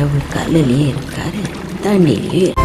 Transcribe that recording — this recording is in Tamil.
கடவுள் கல்லுலயே இருக்காரு தண்ணிலயும்